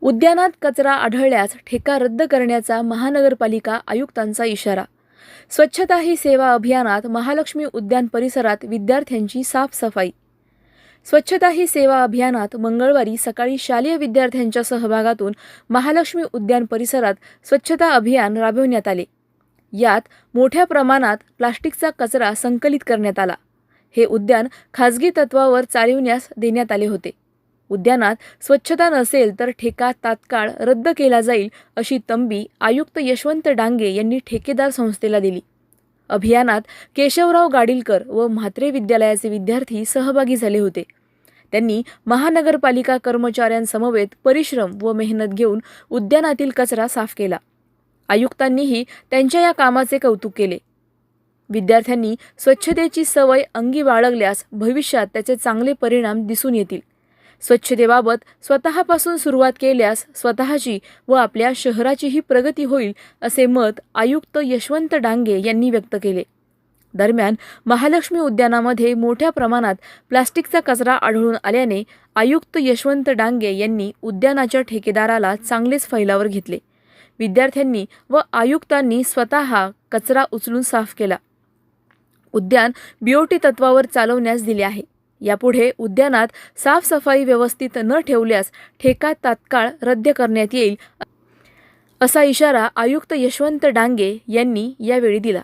उद्यानात कचरा आढळल्यास ठेका रद्द करण्याचा महानगरपालिका आयुक्तांचा इशारा. स्वच्छता ही सेवा अभियानात महालक्ष्मी उद्यान परिसरात विद्यार्थ्यांची साफसफाई. स्वच्छता ही सेवा अभियानात मंगळवारी सकाळी शालेय विद्यार्थ्यांच्या सहभागातून महालक्ष्मी उद्यान परिसरात स्वच्छता अभियान राबविण्यात आले. यात मोठ्या प्रमाणात प्लास्टिकचा कचरा संकलित करण्यात आला. हे उद्यान खाजगी तत्वावर चालविण्यास देण्यात आले होते. उद्यानात स्वच्छता नसेल तर ठेका तात्काळ रद्द केला जाईल अशी तंबी आयुक्त यशवंत डांगे यांनी ठेकेदार संस्थेला दिली. अभियानात केशवराव गाडीलकर व म्हात्रे विद्यालयाचे विद्यार्थी सहभागी झाले होते. त्यांनी महानगरपालिका कर्मचाऱ्यांसमवेत परिश्रम व मेहनत घेऊन उद्यानातील कचरा साफ केला. आयुक्तांनीही त्यांच्या या कामाचे कौतुक केले. विद्यार्थ्यांनी स्वच्छतेची सवय अंगी बाळगल्यास भविष्यात त्याचे चांगले परिणाम दिसून येतील. स्वच्छतेबाबत स्वतःपासून सुरुवात केल्यास स्वतःची व आपल्या शहराचीही प्रगती होईल असे मत आयुक्त यशवंत डांगे यांनी व्यक्त केले. दरम्यान महालक्ष्मी उद्यानामध्ये मोठ्या प्रमाणात प्लास्टिकचा कचरा आढळून आल्याने आयुक्त यशवंत डांगे यांनी उद्यानाच्या ठेकेदाराला चांगलेच फैलावर घेतले. विद्यार्थ्यांनी व आयुक्तांनी स्वतः कचरा उचलून साफ केला. उद्यान बीओटी तत्वावर चालवण्यास दिले आहे. यापुढे उद्यानात साफसफाई व्यवस्थित न ठेवल्यास ठेका तात्काळ रद्द करण्यात येईल असा इशारा आयुक्त यशवंत डांगे यांनी यावेळी दिला.